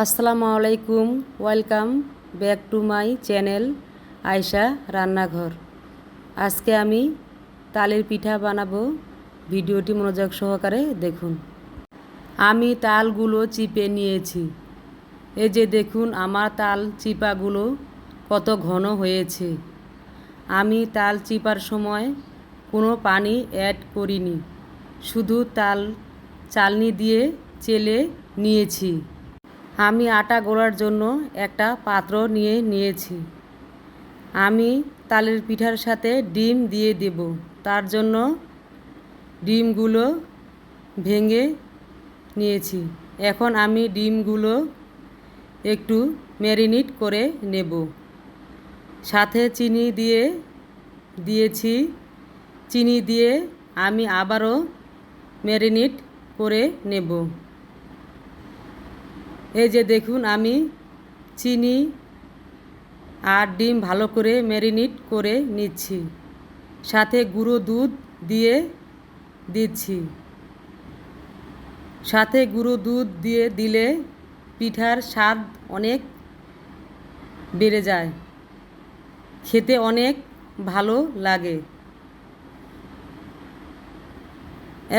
আসসালামু আলাইকুম, welcome back to my channel Ayesha রান্নাঘর। আজকে আমি তালের পিঠা বানাবো, ভিডিওটি মনোযোগ সহকারে দেখুন। আমি তালগুলো চিপে নিয়েছি। এই যে দেখুন আমার তাল চিপাগুলো কত ঘন হয়েছে। আমি তাল চিপার সময় কোনো পানি অ্যাড করিনি, শুধু তাল চালনি দিয়ে চেলে নিয়েছি। আমি আটা গোলার জন্য একটা পাত্র নিয়ে নিয়েছি। আমি তালের পিঠার সাথে ডিম দিয়ে দেব। তার জন্য ডিমগুলো ভেঙে নিয়েছি। এখন আমি ডিমগুলো একটু ম্যারিনেট করে নেব। সাথে চিনি দিয়ে দিয়েছি। চিনি দিয়ে আমি আবারও ম্যারিনেট করে নেব। এই যে দেখুন, আমি চিনি আর ডিম ভালো করে ম্যারিনেট করে নিচ্ছি। সাথে গুঁড়ো দুধ দিয়ে দিচ্ছি। সাথে গুঁড়ো দুধ দিয়ে দিলে পিঠার স্বাদ অনেক বেড়ে যায়। খেতে অনেক ভালো লাগে।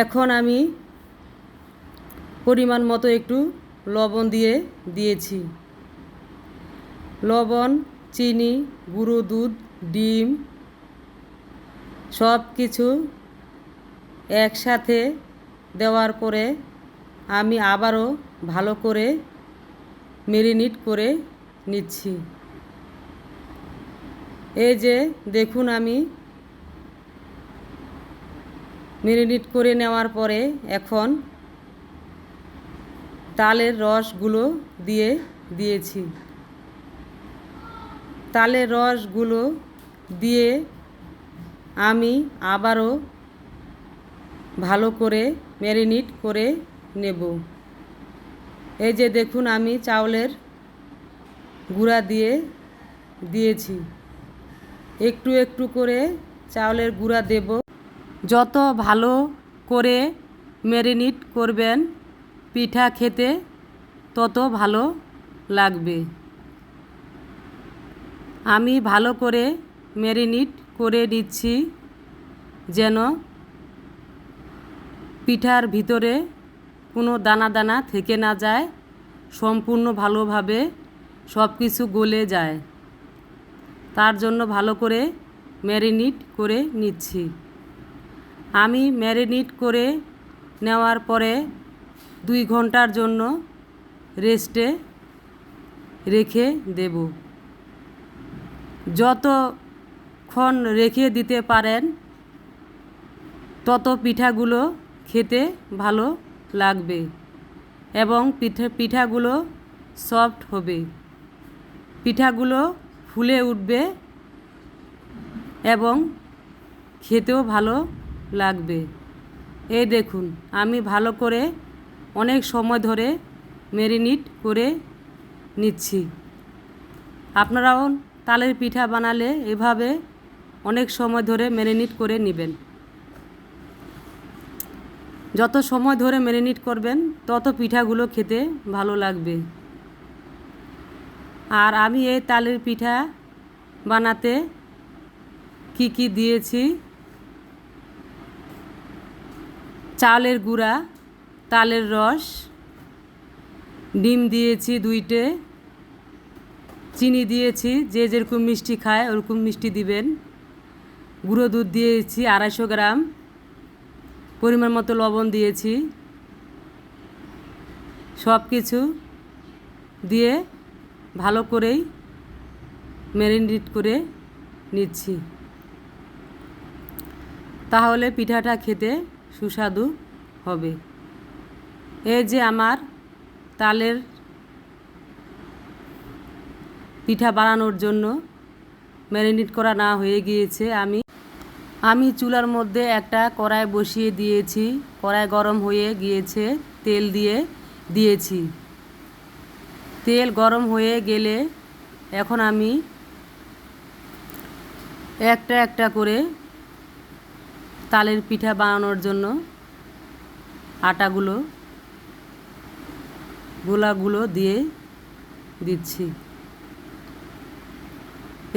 এখন আমি পরিমাণ মতো একটু লবণ দিয়ে দিয়েছি। লবণ, চিনি, গুঁড়ো দুধ, ডিম সব কিছু একসাথে দেওয়ার পরে আমি আবারও ভালো করে মেরিনেট করে নিচ্ছি। এই যে দেখুন আমি মেরিনেট করে নেওয়ার পরে এখন তালের রসগুলো দিয়ে দিয়েছি। তালের রসগুলো দিয়ে আমি আবারও ভালো করে ম্যারিনেট করে নেব। এই যে দেখুন, আমি চাউলের গুঁড়া দিয়ে দিয়েছি। একটু একটু করে চাউলের গুঁড়া দেব। যত ভালো করে ম্যারিনেট করবেন পিঠা খেতে তত ভালো লাগবে। আমি ভালো করে ম্যারিনেট করে নিচ্ছি যেন পিঠার ভিতরে কোনো দানা দানা থেকে না যায়, সম্পূর্ণ ভালোভাবে সব কিছু গলে যায়। তার জন্য ভালো করে ম্যারিনেট করে নিচ্ছি। আমি ম্যারিনেট করে নেওয়ার পরে দুই ঘণ্টার জন্য রেস্টে রেখে দেব। যতক্ষণ রেখে দিতে পারেন, তত পিঠাগুলো খেতে ভালো লাগবে এবং পিঠা, পিঠাগুলো সফট হবে। পিঠাগুলো ফুলে উঠবে এবং খেতেও ভালো লাগবে। এই দেখুন, আমি ভালো করে অনেক সময় ধরে ম্যারিনেট করে নিচ্ছি। আপনারাও তালের পিঠা বানালে এভাবে অনেক সময় ধরে ম্যারিনেট করে নেবেন। যত সময় ধরে ম্যারিনেট করবেন, তত পিঠাগুলো খেতে ভালো লাগবে। আর আমি এই তালের পিঠা বানাতে কি কি দিয়েছি, চালের গুঁড়া তালের রস, ডিম দিয়েছি দুইটে, চিনি দিয়েছি, যে যেরকম মিষ্টি খায় ওরকম মিষ্টি দিবেন। গুঁড়ো দুধ দিয়েছি আড়াইশো গ্রাম, পরিমাণ মতো লবণ দিয়েছি। সব কিছু দিয়ে ভালো করেই ম্যারিনেট করে নিচ্ছি। তাহলে পিঠাটা খেতে সুস্বাদু হবে। এই যে আমার তালের পিঠা বানানোর জন্য ম্যারিনেট করা না হয়ে গিয়েছে, আমি আমি চুলার মধ্যে একটা কড়াই বসিয়ে দিয়েছি, কড়াই গরম হয়ে গিয়েছে, তেল দিয়ে দিয়েছি। তেল গরম হয়ে গেলে এখন আমি একটা একটা করে তালের পিঠা বানানোর জন্য আটাগুলো গোলাগুলো দিয়ে দিচ্ছি।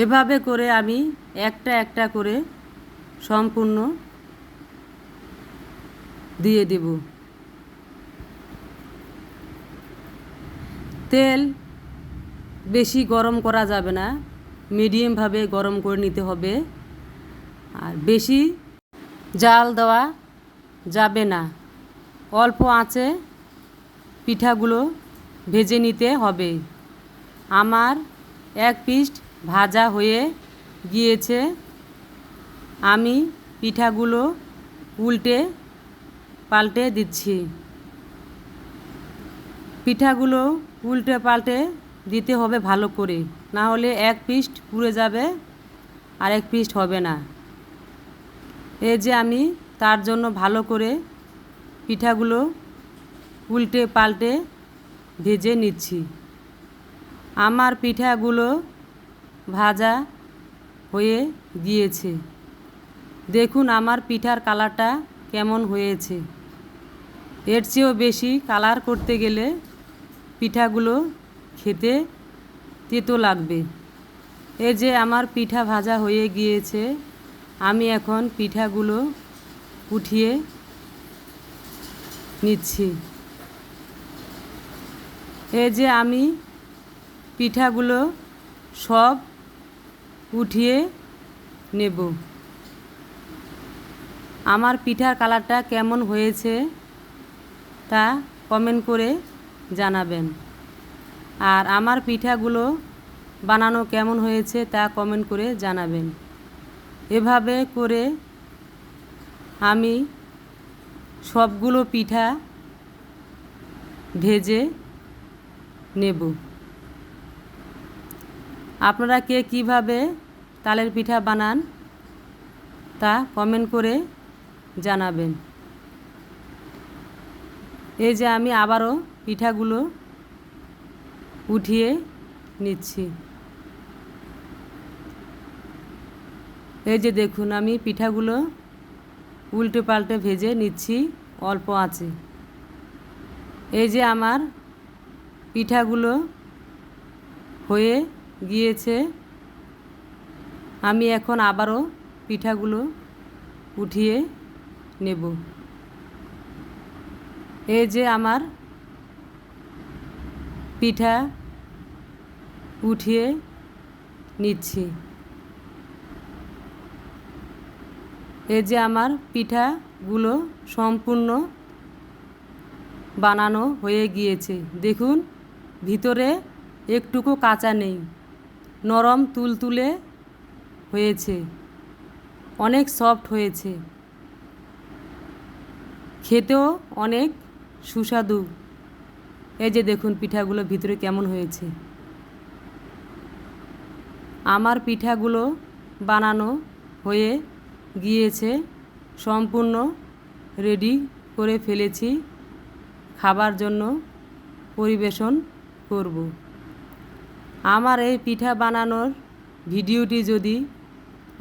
এভাবে করে আমি একটা একটা করে সম্পূর্ণ দিয়ে দেব। তেল বেশি গরম করা যাবে না মিডিয়ামভাবে গরম করে নিতে হবে। আর বেশি জাল দেওয়া যাবে না, অল্প আঁচে পিঠাগুলো ভেজে নিতে হবে। আমার এক পিস ভাজা হয়ে গিয়েছে। আমি পিঠাগুলো উল্টে পাল্টে দিচ্ছি। পিঠাগুলো উল্টে পাল্টে দিতে হবে ভালো করে। না হলে এক পিস পুড়ে যাবে আর এক পিস হবে না। এই যে আমি তার জন্য ভালো করে পিঠাগুলো উল্টে পাল্টে ভেজে নিচ্ছি। আমার পিঠাগুলো ভাজা হয়ে গিয়েছে। দেখুন আমার পিঠার কালারটা কেমন হয়েছে। এর চেয়েও বেশি কালার করতে গেলে পিঠাগুলো খেতে তেতো লাগবে। এই যে আমার পিঠা ভাজা হয়ে গিয়েছে, আমি এখন পিঠাগুলো উঠিয়ে নিচ্ছি। এই যে আমি পিঠাগুলো সব উঠিয়ে নেব। আমার পিঠার কালারটা কেমন হয়েছে তা কমেন্ট করে জানাবেন। আর আমার পিঠাগুলো বানানো কেমন হয়েছে তা কমেন্ট করে জানাবেন। এভাবে করে আমি সবগুলো পিঠা ভেজে নেব। আপনারা কে কীভাবে তালের পিঠা বানান তা কমেন্ট করে জানাবেন। এই যে আমি আবারও পিঠাগুলো উঠিয়ে নিচ্ছি। এই যে দেখুন, আমি পিঠাগুলো উল্টে পাল্টে ভেজে নিচ্ছি, অল্প আছে। এই যে আমার পিঠাগুলো হয়ে গিয়েছে। আমি এখন আবারও পিঠাগুলো উঠিয়ে নেব। এই যে আমার পিঠা উঠিয়ে নিচ্ছি। এই যে আমার পিঠাগুলো সম্পূর্ণ বানানো হয়ে গিয়েছে। দেখুন। ভিতরে একটুকু কাঁচা নেই, নরম তুলতুলে হয়েছে, অনেক সফট হয়েছে। খেতেও অনেক সুস্বাদু। এই যে দেখুন পিঠাগুলো ভিতরে কেমন হয়েছে। আমার পিঠাগুলো বানানো হয়ে গিয়েছে, সম্পূর্ণ রেডি করে ফেলেছি। খাবার জন্য পরিবেশন করব। আমার এই পিঠা বানানোর ভিডিওটি যদি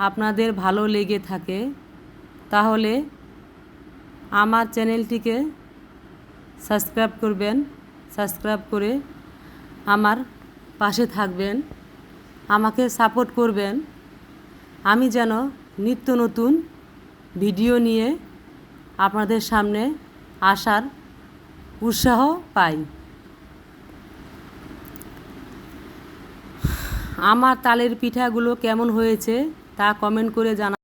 আপনাদের ভালো লেগে থাকে, তাহলে আমার চ্যানেলটিকে সাবস্ক্রাইব করবেন, সাবস্ক্রাইব করে আমার পাশে থাকবেন, আমাকে সাপোর্ট করবেন। আমি যেন নিত্য নতুন ভিডিও নিয়ে আপনাদের সামনে আসার উৎসাহ পাই। আমার তালের পিঠাগুলো কেমন হয়েছে তা কমেন্ট করে জানা